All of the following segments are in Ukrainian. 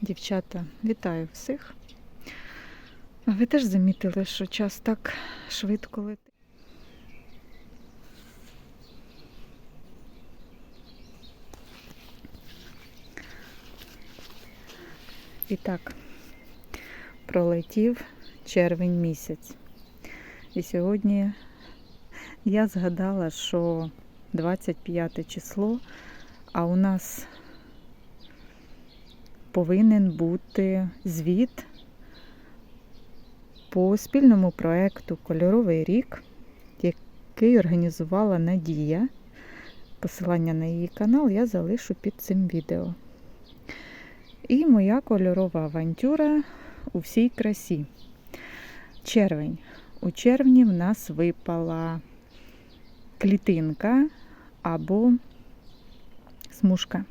Дівчата, вітаю всіх. Ви теж замітили, що час так швидко летить? І так, пролетів червень місяць. І сьогодні я згадала, що 25 число, а у нас повинен бути звіт по спільному проекту Кольоровий рік, який організувала Надія. Посилання на її канал я залишу під цим відео. І моя кольорова авантюра у всій красі. Червень. У червні в нас випала клітинка або смужка.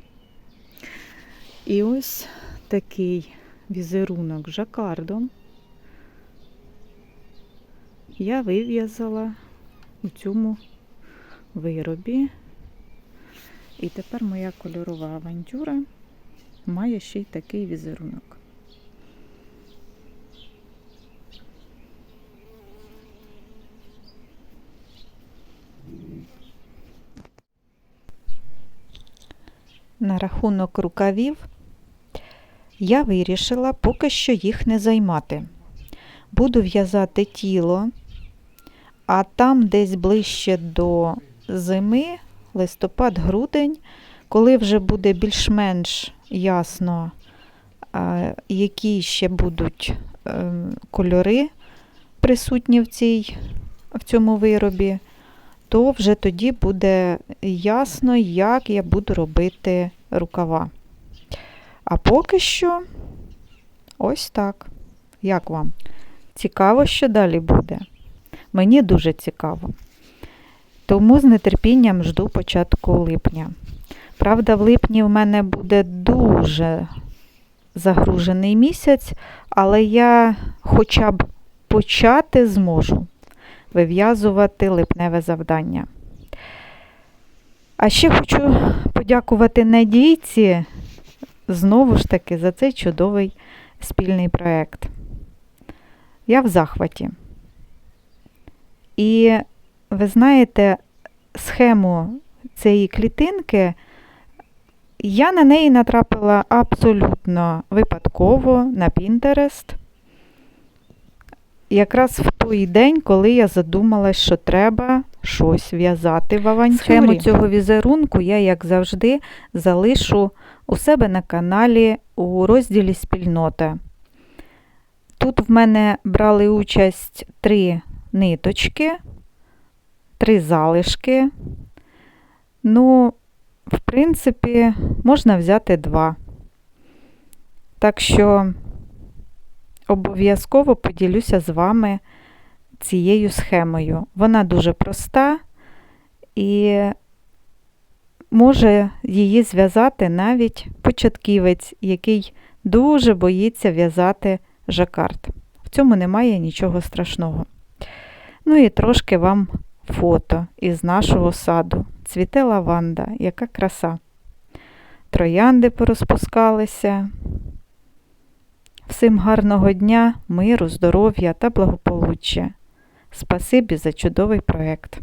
І ось такий візерунок жакардом я вив'язала у цьому виробі. І тепер моя кольорова авантюра має ще й такий візерунок. На рахунок рукавів я вирішила поки що їх не займати. Буду в'язати тіло, а там десь ближче до зими, листопад-грудень, коли вже буде більш-менш ясно, які ще будуть е, кольори присутні в, цій, в цьому виробі, то вже тоді буде ясно, як я буду робити рукава. А поки що ось так. Як вам? Цікаво, що далі буде. Мені дуже цікаво. Тому з нетерпінням жду початку липня. Правда, в липні в мене буде дуже загружений місяць, але я хоча б почати зможу вив'язувати липневе завдання. А ще хочу подякувати Надійці знову ж таки за цей чудовий спільний проєкт. Я в захваті. І ви знаєте, схему цієї клітинки я на неї натрапила абсолютно випадково на Pinterest. Якраз в той день, коли я задумалась, що треба щось в'язати в авантюрі. Цього візерунку я, як завжди, залишу у себе на каналі у розділі Спільнота. Тут в мене брали участь три ниточки, три залишки. Ну, в принципі, можна взяти два. Так що обов'язково поділюся з вами цією схемою. Вона дуже проста і може її зв'язати навіть початківець, який дуже боїться в'язати жакард. В цьому немає нічого страшного. Ну і трошки вам фото із нашого саду. Цвіте лаванда, яка краса. Троянди порозпускалися. Всім гарного дня, миру, здоров'я та благополуччя. Спасибі за чудовий проєкт.